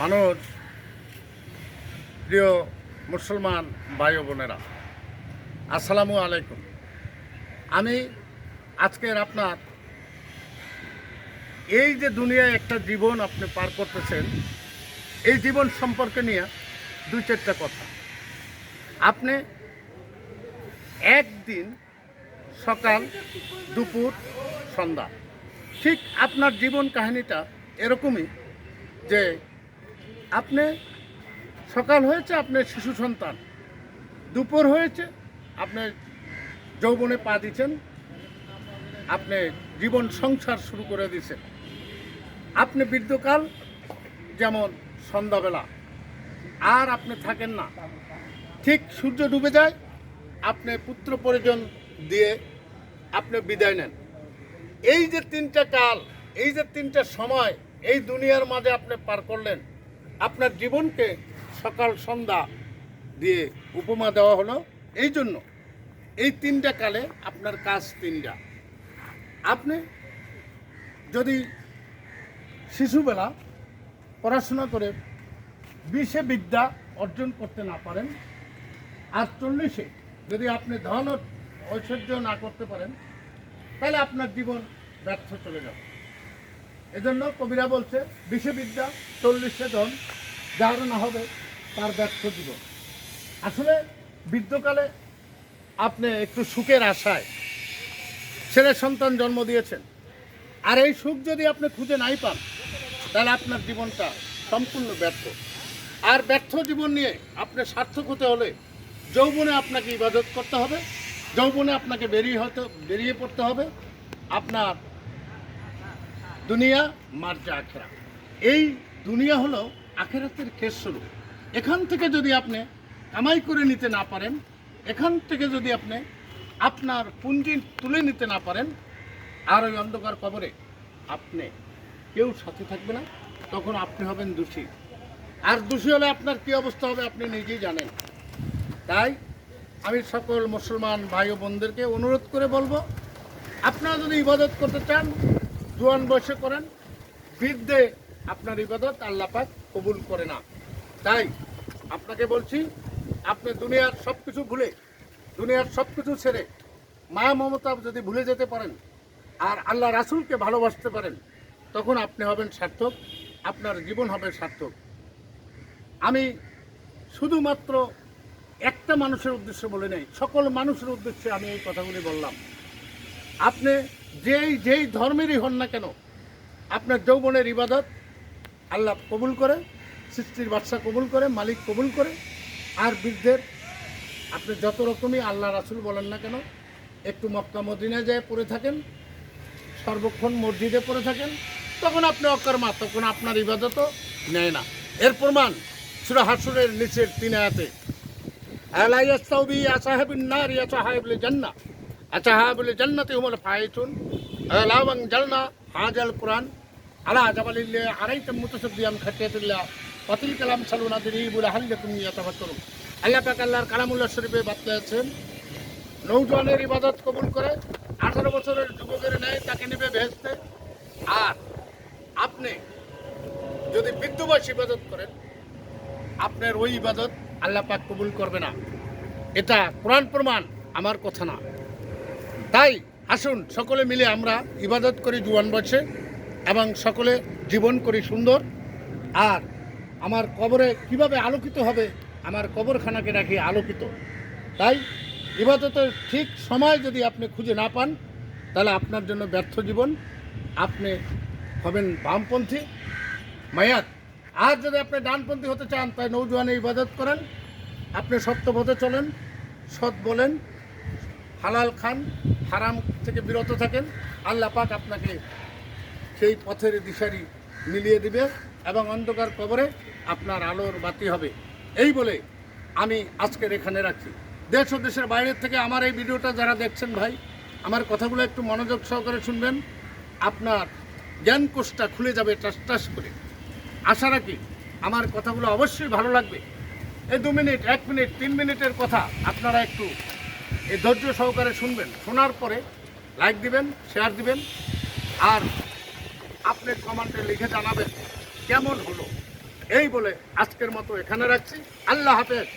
মানুষ, প্রিয় মুসলমান ভাই বোনেরা, আসসালামু আলাইকুম। আমি আজকের আপনার এই যে দুনিয়ায় একটা জীবন আপনি পার করতেছেন, এই জীবন সম্পর্কে নিয়ে দুই চারটা কথা। আপনি একদিন সকাল, দুপুর, সন্ধ্যা, ঠিক আপনার জীবন কাহিনীটা এরকমই যে আপনি, সকাল হয়েছে আপনার শিশু সন্তান। দুপুর হয়েছে, আপনি যৌবনে পা দিচ্ছেন, আপনি জীবন সংসার শুরু করে দিয়েছেন আপনি বৃদ্ধকাল, যেমন সন্ধ্যাবেলা, আর আপনি থাকেন না। ঠিক সূর্য ডুবে যায়, আপনি পুত্র পরিজন দিয়ে আপনি বিদায় নেন। এই যে তিনটা কাল, এই যে তিনটা সময়, এই দুনিয়ার মাঝে আপনি পার করলেন আপনার জীবনকে সকাল সন্ধ্যা দিয়ে উপমা দেওয়া হলো। এই জন্য এই তিনটা কালে আপনার কাজ তিনটা। আপনি যদি শিশুবেলা পড়াশোনা করে বিশে বিদ্যা অর্জন করতে না পারেন আর চল্লিশে যদি আপনি ধন ঐশ্বর্য না করতে পারেন, তাহলে আপনার জীবন ব্যর্থ চলে যাবে। এজন্য কবিরা বলছে বিশে বিদ্যা চল্লিশে ধন যার না হবে তার ব্যর্থ জীবন। আসলে বৃদ্ধকালে আপনি একটু সুখের আশায় ছেলে সন্তান জন্ম দিয়েছেন, আর এই সুখ যদি আপনি খুঁজে নাই পান, তাহলে আপনার জীবনটা সম্পূর্ণ ব্যর্থ। আর ব্যর্থ জীবন নিয়ে আপনি সার্থক হতে হলে যৌবনে আপনাকে ইবাদত করতে হবে, যৌবনে আপনাকে বেরিয়ে হতে বেরিয়ে পড়তে হবে। আপনার দুনিয়া মার্জা আখেরা এই দুনিয়া হলো আখেরাতের শুরু। এখান থেকে যদি আপনি কামাই করে নিতে না পারেন, এখান থেকে যদি আপনি আপনার পুঁজি তুলে নিতে না পারেন, আর ওই অন্ধকার কবরে আপনি কেউ সাথে থাকবে না, তখন আপনি হবেন দোষী। আর দোষী হলে আপনার কী অবস্থা হবে আপনি নিজেই জানেন। তাই আমি সকল মুসলমান ভাই ও বোনদেরকে অনুরোধ করে বলব, আপনারা যদি ইবাদত করতে চান জোয়ান বয়সে করেন বৃদ্ধে আপনার ইবাদত আল্লাহ পাক কবুল করে না। তাই আপনাকে বলছি, আপনি দুনিয়ার সব কিছু ভুলে, দুনিয়ার সব কিছু ছেড়ে মায়া মমতা যদি ভুলে যেতে পারেন আর আল্লাহ রাসুলকে ভালোবাসতে পারেন, তখন আপনি হবেন সার্থক, আপনার জীবন হবে সার্থক। আমি শুধুমাত্র একটা মানুষের উদ্দেশ্যে বলে নেই, সকল মানুষের উদ্দেশ্যে আমি এই কথাগুলি বললাম। আপনি যেই যেই ধর্মেরই হন না কেন, আপনার যৌবনের ইবাদত আল্লাহ কবুল করে, সৃষ্টির বাদশা কবুল করে, মালিক কবুল করে, আর বৃদ্ধের আপনি যত রকমই আল্লাহ রাসুল বলেন না কেন, একটু মক্কা মদিনায় যায় পড়ে থাকেন, সর্বক্ষণ মসজিদে পড়ে থাকেন, তখন আপনি অকর্মা, তখন আপনার ইবাদতও নেয় না। এর প্রমাণ সুরা হাসুরের নিচের তিন আয়াতে, আলা ইয়াস্তাউবি আসাহাবিন নার ইয়াসাহাবুল জান্নাহ? আসাহাবুল জান্নাতি হুমুল ফাইতুন। আলাওয়াং জালনা, হাজাল কুরআন। আলা জাবালিল্লা আরাইতাম মুতাসাদ্দিয়াম খাতিয়াতুল্লাহ। পাতিল কালাম সালুনা দিরিবুল হাল্লাকুম ইয়াতাফাক্কারুন। আল্লাহ পাক আল্লাহর কালামুল্লাহ শরীফে বাতলেছেন নৌজওয়ানের ইবাদত কবুল করে আঠারো বছরের যুবকের ন্যায় তাকে নেবে ভেস্তে। আর আপনি যদি বৃদ্ধ বয়স ইবাদত করেন, আপনার ওই ইবাদত আল্লাহ পাক কবুল করবে না। এটা কোরআন প্রমাণ, আমার কথা না। তাই আসুন, সকলে মিলে আমরা ইবাদত করি জুয়ান বয়সে এবং সকলে জীবন করি সুন্দর। আর আমার কবরে কীভাবে আলোকিত হবে, আমার কবরখানাকে রাখি আলোকিত। তাই ইবাদতের ঠিক সময় যদি আপনি খুঁজে না পান, তাহলে আপনার জন্য ব্যর্থ জীবন। আপনি হবেন বামপন্থী। মায়াত আর যদি আপনি ডানপন্থী হতে চান, তাই নৌজওয়ানে ইবাদত করেন। আপনি সত্য পথে চলেন, সৎ বলেন হালাল খান, হারাম থেকে বিরত থাকেন, আল্লাহ পাক আপনাকে সেই পথের দিশারি মিলিয়ে দিবে এবং অন্ধকার কবরে আপনার আলোর বাতি হবে। এই বলে আমি আজকের এখানে রাখি দেশ ও দেশের বাইরের থেকে আমার এই ভিডিওটা যারা দেখছেন ভাই, আমার কথাগুলো একটু মনোযোগ সহকারে শুনবেন। আপনার জ্ঞানকোষটা খুলে যাবে টাস টাস করে। আশা রাখি আমার কথাগুলো অবশ্যই ভালো লাগবে। এই দু মিনিট, এক মিনিট, তিন মিনিটের কথা আপনারা একটু এই ধৈর্য সহকারে শুনবেন। শোনার পরে লাইক দিবেন শেয়ার দিবেন, আর আপনার কমেন্টে লিখে জানাবেন কেমন হলো। এই বলে আজকের মতো এখানে রাখছি। আল্লাহ হাফেজ।